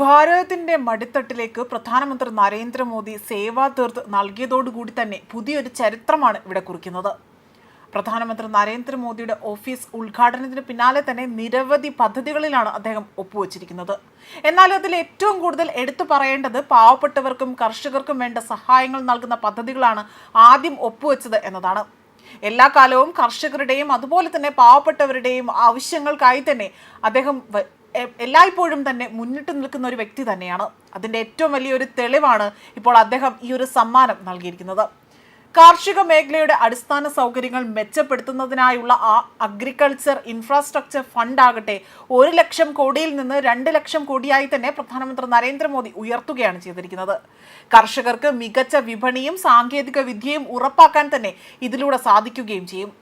ഭാരതത്തിന്റെ മടിത്തട്ടിലേക്ക് പ്രധാനമന്ത്രി നരേന്ദ്രമോദി സേവാ തീർത്ത് നൽകിയതോടുകൂടി തന്നെ പുതിയൊരു ചരിത്രമാണ് ഇവിടെ കുറിക്കുന്നത്. പ്രധാനമന്ത്രി നരേന്ദ്രമോദിയുടെ ഓഫീസ് ഉദ്ഘാടനത്തിന് പിന്നാലെ തന്നെ നിരവധി പദ്ധതികളിലാണ് അദ്ദേഹം ഒപ്പുവച്ചിരിക്കുന്നത്. എന്നാൽ അതിൽ ഏറ്റവും കൂടുതൽ എടുത്തു പറയേണ്ടത് പാവപ്പെട്ടവർക്കും കർഷകർക്കും വേണ്ട സഹായങ്ങൾ നൽകുന്ന പദ്ധതികളാണ് ആദ്യം ഒപ്പുവെച്ചത് എന്നതാണ്. എല്ലാ കാലവും കർഷകരുടെയും അതുപോലെ തന്നെ പാവപ്പെട്ടവരുടെയും ആവശ്യങ്ങൾക്കായി തന്നെ അദ്ദേഹം എല്ലായ്പ്പോഴും തന്നെ മുന്നിട്ട് നിൽക്കുന്ന ഒരു വ്യക്തി തന്നെയാണ്. അതിന്റെ ഏറ്റവും വലിയൊരു തെളിവാണ് ഇപ്പോൾ അദ്ദേഹം ഈ ഒരു സമ്മാനം നൽകിയിരിക്കുന്നത്. കാർഷിക മേഖലയുടെ അടിസ്ഥാന സൗകര്യങ്ങൾ മെച്ചപ്പെടുത്തുന്നതിനായുള്ള ആ അഗ്രികൾച്ചർ ഇൻഫ്രാസ്ട്രക്ചർ ഫണ്ട് ആകട്ടെ ഒരു ലക്ഷം കോടിയിൽ നിന്ന് രണ്ട് ലക്ഷം കോടിയായി തന്നെ പ്രധാനമന്ത്രി നരേന്ദ്രമോദി ഉയർത്തുകയാണ് ചെയ്തിരിക്കുന്നത്. കർഷകർക്ക് മികച്ച വിപണിയും സാങ്കേതിക വിദ്യയും ഉറപ്പാക്കാൻ തന്നെ ഇതിലൂടെ സാധിക്കുകയും ചെയ്യും.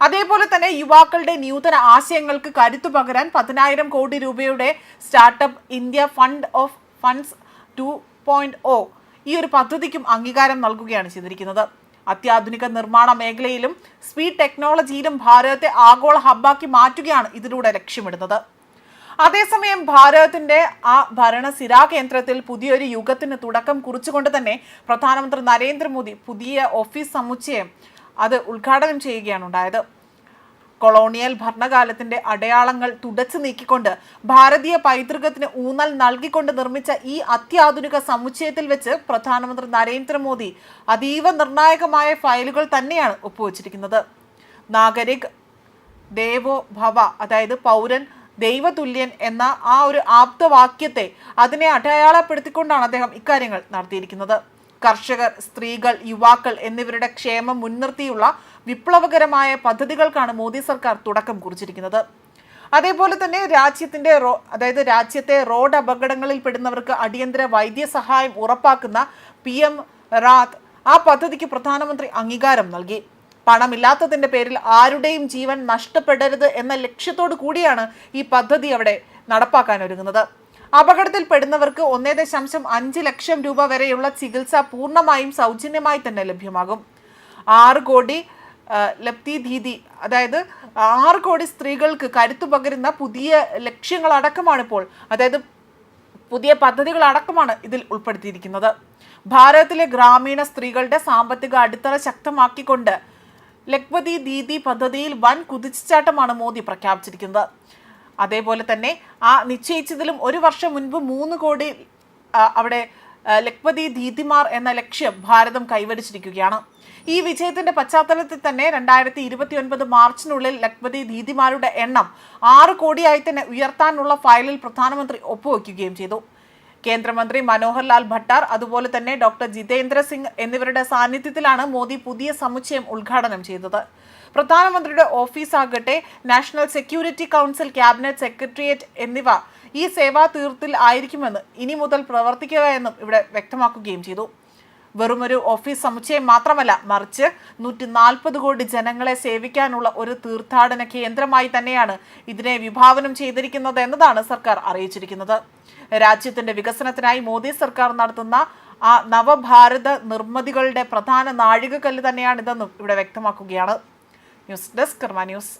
അതേപോലെ തന്നെ യുവാക്കളുടെ നൂതന ആശയങ്ങൾക്ക് കരുത്തു പകരാൻ പതിനായിരം കോടി രൂപയുടെ startup India fund of funds two point O ഈ ഒരു പദ്ധതിക്കും അംഗീകാരം നൽകുകയാണ് ചെയ്തിരിക്കുന്നത്. അത്യാധുനിക നിർമ്മാണ മേഖലയിലും സ്പീഡ് ടെക്നോളജിയിലും ഭാരതത്തെ ആഗോള ഹബ്ബാക്കി മാറ്റുകയാണ് ഇതിലൂടെ ലക്ഷ്യമിടുന്നത്. അതേസമയം ഭാരതത്തിന്റെ ആ ഭരണസിരാ കേന്ദ്രത്തിൽ പുതിയൊരു യുഗത്തിന് തുടക്കം കുറിച്ചുകൊണ്ട് തന്നെ പ്രധാനമന്ത്രി നരേന്ദ്രമോദി പുതിയ ഓഫീസ് സമുച്ചയം അത് ഉദ്ഘാടനം ചെയ്യുകയാണ് ഉണ്ടായത്. കൊളോണിയൽ ഭരണകാലത്തിന്റെ അടയാളങ്ങൾ തുടച്ചു നീക്കിക്കൊണ്ട് ഭാരതീയ പൈതൃകത്തിന് ഊന്നൽ നൽകിക്കൊണ്ട് നിർമ്മിച്ച ഈ അത്യാധുനിക സമുച്ചയത്തിൽ വെച്ച് പ്രധാനമന്ത്രി നരേന്ദ്രമോദി അതീവ നിർണായകമായ ഫയലുകൾ തന്നെയാണ് ഒപ്പുവച്ചിരിക്കുന്നത്. നാഗരിക് ദേവോ ഭവ അതായത് പൗരൻ ദൈവതുല്യൻ എന്ന ആ ഒരു ആപ്തവാക്യത്തെ അതിനെ അടയാളപ്പെടുത്തിക്കൊണ്ടാണ് അദ്ദേഹം ഇക്കാര്യങ്ങൾ നടത്തിയിരിക്കുന്നത്. കർഷകർ സ്ത്രീകൾ യുവാക്കൾ എന്നിവരുടെ ക്ഷേമം മുൻനിർത്തിയുള്ള വിപ്ലവകരമായ പദ്ധതികൾക്കാണ് മോദി സർക്കാർ തുടക്കം കുറിച്ചിരിക്കുന്നത്. അതേപോലെ തന്നെ രാജ്യത്തിന്റെ റോ അതായത് രാജ്യത്തെ റോഡ് അപകടങ്ങളിൽ പെടുന്നവർക്ക് അടിയന്തര വൈദ്യസഹായം ഉറപ്പാക്കുന്ന പി എം റാത്ത് ആ പദ്ധതിക്ക് പ്രധാനമന്ത്രി അംഗീകാരം നൽകി. പണമില്ലാത്തതിന്റെ പേരിൽ ആരുടെയും ജീവൻ നഷ്ടപ്പെടരുത് എന്ന ലക്ഷ്യത്തോടു കൂടിയാണ് ഈ പദ്ധതി അവിടെ നടപ്പാക്കാൻ ഒരുങ്ങുന്നത്. അപകടത്തിൽ പെടുന്നവർക്ക് ഒന്നേ ദശാംശം അഞ്ച് ലക്ഷം രൂപ വരെയുള്ള ചികിത്സ പൂർണമായും സൗജന്യമായി തന്നെ ലഭ്യമാകും. ആറ് കോടി ലപ്തി ദീദി അതായത് ആറ് കോടി സ്ത്രീകൾക്ക് കരുത്തു പകരുന്ന പുതിയ ലക്ഷ്യങ്ങളടക്കമാണ് ഇപ്പോൾ അതായത് പുതിയ പദ്ധതികളടക്കമാണ് ഇതിൽ ഉൾപ്പെടുത്തിയിരിക്കുന്നത്. ഭാരതത്തിലെ ഗ്രാമീണ സ്ത്രീകളുടെ സാമ്പത്തിക അടിത്തറ ശക്തമാക്കിക്കൊണ്ട് ലക്വതി ദീദി പദ്ധതിയിൽ വൻ കുതിച്ചുചാട്ടമാണ് മോദി പ്രഖ്യാപിച്ചിരിക്കുന്നത്. അതേപോലെ തന്നെ ആ നിശ്ചയിച്ചതിലും ഒരു വർഷം മുൻപ് മൂന്ന് കോടി അവിടെ ലക്പതി ദീദിമാർ എന്ന ലക്ഷ്യം ഭാരതം കൈവരിച്ചിരിക്കുകയാണ്. ഈ വിജയത്തിന്റെ പശ്ചാത്തലത്തിൽ തന്നെ രണ്ടായിരത്തി ഇരുപത്തി ഒൻപത് മാർച്ചിനുള്ളിൽ ലക്പതി ദീദിമാരുടെ എണ്ണം ആറ് കോടിയായി തന്നെ ഉയർത്താനുള്ള ഫയലിൽ പ്രധാനമന്ത്രി ഒപ്പുവെക്കുകയും ചെയ്തു. കേന്ദ്രമന്ത്രി മനോഹർ ലാൽ ഭട്ടാർ അതുപോലെ തന്നെ ഡോക്ടർ ജിതേന്ദ്ര സിംഗ് എന്നിവരുടെ സാന്നിധ്യത്തിലാണ് മോദി പുതിയ സമുച്ചയം ഉദ്ഘാടനം ചെയ്തത്. പ്രധാനമന്ത്രിയുടെ ഓഫീസാകട്ടെ national security council cabinet secretariat എന്നിവ ഈ സേവാ തീർത്തിൽ ആയിരിക്കുമെന്ന് ഇനി മുതൽ പ്രവർത്തിക്കുക എന്നും ഇവിടെ വ്യക്തമാക്കുകയും ചെയ്തു. വെറുമൊരു ഓഫീസ് സമുച്ചയം മാത്രമല്ല മറിച്ച് നൂറ്റി നാൽപ്പത് കോടി ജനങ്ങളെ സേവിക്കാനുള്ള ഒരു തീർത്ഥാടന കേന്ദ്രമായി തന്നെയാണ് ഇതിനെ വിഭാവനം ചെയ്തിരിക്കുന്നത് എന്നതാണ് സർക്കാർ അറിയിച്ചിരിക്കുന്നത്. രാജ്യത്തിന്റെ വികസനത്തിനായി മോദി സർക്കാർ നടത്തുന്ന ആ നവഭാരത നിർമ്മിതികളുടെ പ്രധാന നാഴികക്കല്ല് തന്നെയാണിതെന്നും ഇവിടെ വ്യക്തമാക്കുകയാണ്. News desk Karma news.